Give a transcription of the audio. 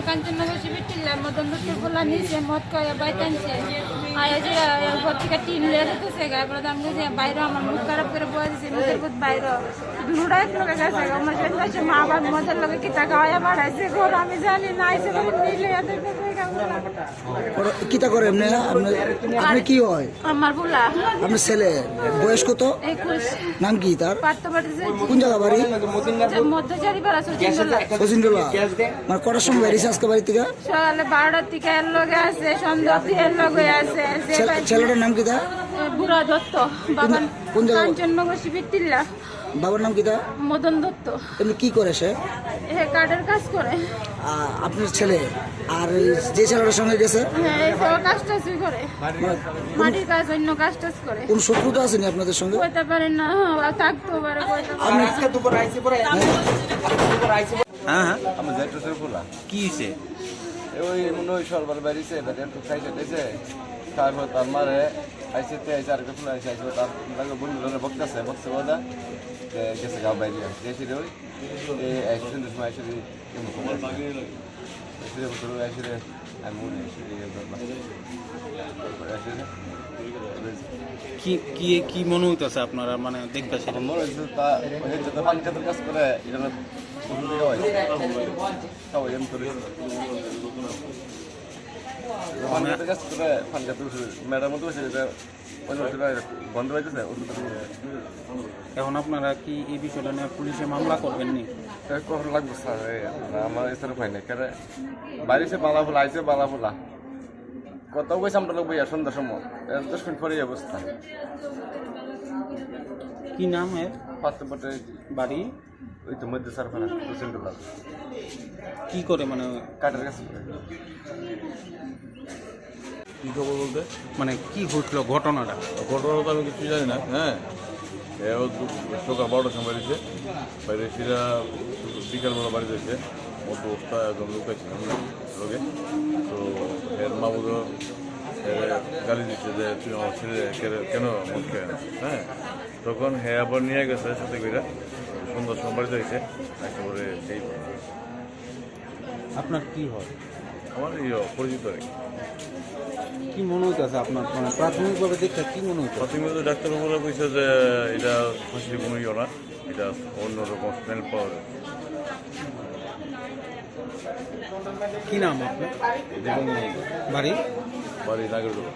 কাঞ্চননগর শিবির মদন মদ কয়ে আয়া যে ঘর থেকে টিন লিয়ে দিতেছে গায়ে পরে আমি যে বাইরে আমার মুখ খারাপ করে বয়ে দিছে মুখের বুধ বাইরে। দুটা লোকে গেছে আমার সাথে আছে মা আবার মদের লোকে কি টাকা বাড়াইছে ঘর আমি জানি না আইসে করে নিলে কিতা করে এমনি আপনি কি হয়? আমার আপনার ছেলে বয়স কত? একুশ। নাম কি তার? কোন জায়গা বাড়ি? মধ্যচারী পাড়া মানে কটার সময় বেরিয়েছে আজকে বাড়ি থেকে? সকালে বারোটার থেকে এর লগে আছে সন্ধ্যা এর লগে আছে ছেলেটার নাম কি তা? বুড়া দত্ত। বাবার কোন জায়গা? কাঞ্চননগর শিবির টিল্লা। বাবার নাম কি তা? মদন দত্ত। এমনি কি করে সে? এ কার্ডের কাজ করে। আপনার ছেলে? আর যে ছেলেটার সঙ্গে গেছে? হ্যাঁ এই সব কাজ টাজই করে। মাটির কাজ অন্য কাজ টাজ করে। কোন শত্রুতা আসেনি আপনাদের সঙ্গে? কইতে পারে না থাকতেও পারে কইতে পারে আপনি হ্যাঁ হ্যাঁ। আমার সে ফুলা কি হয়েছে ওই মনে হয় সরবার বাড়িছে এবার একটু খাই কেটেছে তারপর তার মারে আইসে তে আইসে আর ফুলা আইসে আইসে তার লাগে বন্ধু ধরে বকতেছে বকছে ওদা গেছে গাও বাইরে গেছি রে ওই। আইসে সুন্দর সময় আইসে আইসে আইসে আমি আইসে কি কি কি মনে হইতেছে আপনারা? মানে দেখবে সেটা মনে হচ্ছে তা ওই যত পানি খাতের কাজ করে এটা এখন আপনারা কি এই বিষয়টা নিয়ে পুলিশে মামলা করবেন নি? কখন লাগবে স্যার? আমার এসে পাই না কেন? বাড়িতে বালা ফুলা আইছে বালা ফুলা কত পয়সা আমরা লোক বইয়া সন্ধ্যার সময়। দশ মিনিট পরে অবস্থা। কি নাম এর? পাতে পাতে বাড়ি। ওই তো মধ্যে স্যার ফানা প্রচণ্ড লাভ। কি করে মানে? কাঠের কাছে। কি খবর বলতে? মানে কি ঘটলো ঘটনাটা? ঘটনা আমি কিছু জানি না হ্যাঁ? সকাল বারোটার সময় বাড়িছে বাইরে সেটা বিকালবেলা বাড়িতে এসে অবস্থা একদম লুকাইছিল লোকে তো এর মামুদ গালি দিচ্ছে যে তুই আমার ছেলে কেন- মদ খেয়ে না হ্যাঁ তখন হ্যাঁ আবার নিয়ে গেছে সাথে করে সময় বাড়িতে এসে একেবারে সেই আপনার কি হয়? আমার ইয়ে পরিচিত আর কি মনে হইতেছে আপনার? মানে প্রাথমিকভাবে দেখতে কি মনে হইতো প্রাথমিক ডাক্তারবাবুরা কইছে যে এটা ফাঁসির কোনো ইয়ে না এটা অন্যরকম স্মেল পাওয়া যায় কি নাম আপনার? বাড়ি? বাড়ি নাগরদোলা।